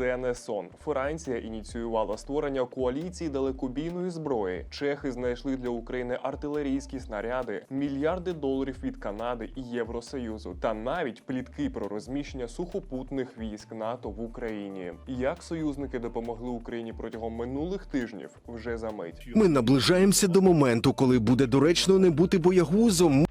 це не сон. Франція ініціювала створення коаліції далекобійної зброї. Чехи знайшли для України артилерійські снаряди, мільярди доларів від Канади і Євросоюзу, та навіть плітки про розміщення сухопутних військ НАТО в Україні. Як союзники допомогли Україні протягом минулих тижнів, вже за мить. Ми наближаємося до моменту, коли буде доречно не бути боягузом.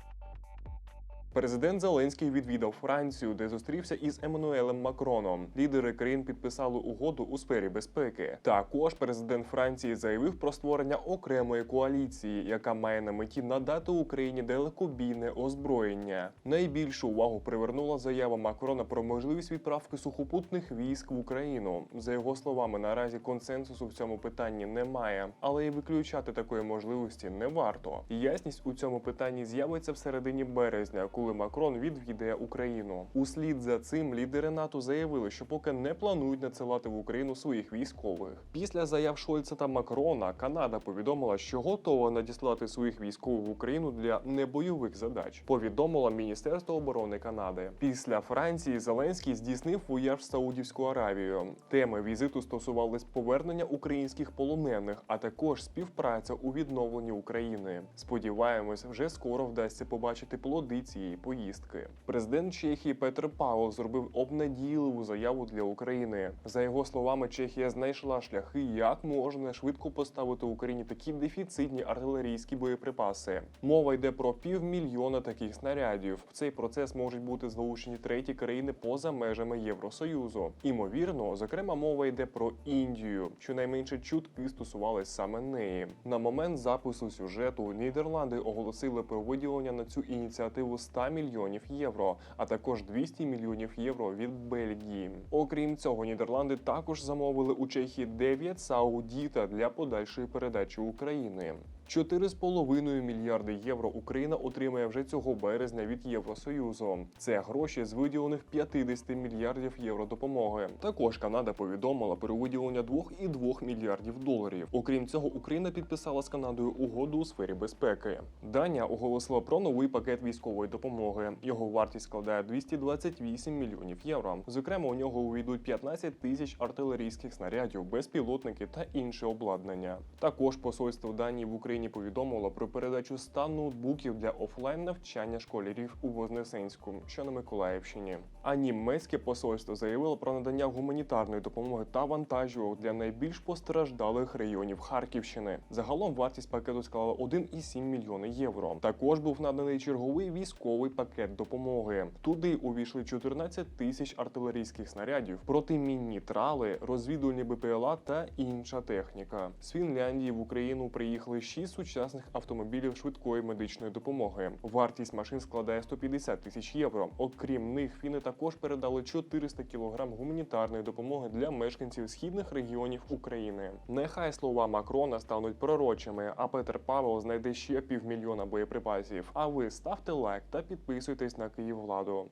Президент Зеленський відвідав Францію, де зустрівся із Еммануелем Макроном. Лідери країн підписали угоду у сфері безпеки. Також президент Франції заявив про створення окремої коаліції, яка має на меті надати Україні далекобійне озброєння. Найбільшу увагу привернула заява Макрона про можливість відправки сухопутних військ в Україну. За його словами, наразі консенсусу в цьому питанні немає, але і виключати такої можливості не варто. Ясність у цьому питанні з'явиться в середині березня, коли Макрон відвідає Україну. Услід за цим лідери НАТО заявили, що поки не планують надсилати в Україну своїх військових. Після заяв Шольца та Макрона Канада повідомила, що готова надіслати своїх військових в Україну для небойових задач. Повідомила Міністерство оборони Канади. Після Франції Зеленський здійснив вояж в Саудівську Аравію. Теми візиту стосувались повернення українських полонених, а також співпраця у відновленні України. Сподіваємось, вже скоро вдасться побачити плоди цієї поїздки. Президент Чехії Петр Павел зробив обнадійливу заяву для України. За його словами, Чехія знайшла шляхи, як можна швидко поставити Україні такі дефіцитні артилерійські боєприпаси. Мова йде про півмільйона таких снарядів. В цей процес можуть бути залучені треті країни поза межами Євросоюзу. Імовірно, зокрема, мова йде про Індію. Щонайменше чутки стосувались саме неї. На момент запису сюжету Нідерланди оголосили про виділення на цю ініціативу 100 мільйонів євро, а також 200 мільйонів євро від Бельгії. Окрім цього, Нідерланди також замовили у Чехії 9 Саудіта для подальшої передачі України. 4,5 мільярди євро Україна отримає вже цього березня від Євросоюзу. Це гроші з виділених 50 мільярдів євро допомоги. Також Канада повідомила про виділення 2,2 мільярдів доларів. Окрім цього, Україна підписала з Канадою угоду у сфері безпеки. Данія оголосила про новий пакет військової допомоги. Його вартість складає 228 мільйонів євро. Зокрема, у нього увійдуть 15 тисяч артилерійських снарядів, безпілотники та інше обладнання. Також посольство Данії в Україні повідомило про передачу 100 ноутбуків для офлайн навчання школярів у Вознесенську, що на Миколаївщині. А німецьке посольство заявило про надання гуманітарної допомоги та вантажівок для найбільш постраждалих районів Харківщини. Загалом вартість пакету склала 1,7 мільйони євро. Також був наданий черговий військовий пакет допомоги. Туди увійшли 14 тисяч артилерійських снарядів, протимінні трали, розвідувальні БПЛА та інша техніка. З Фінляндії в Україну приїхали 6 сучасних автомобілів швидкої медичної допомоги. Вартість машин складає 150 тисяч євро. Окрім них, фіни також передали 400 кілограм гуманітарної допомоги для мешканців східних регіонів України. Нехай слова Макрона стануть пророчими, а Петр Павел знайде ще півмільйона боєприпасів. А ви ставте лайк та підписуйтесь на Київвладу.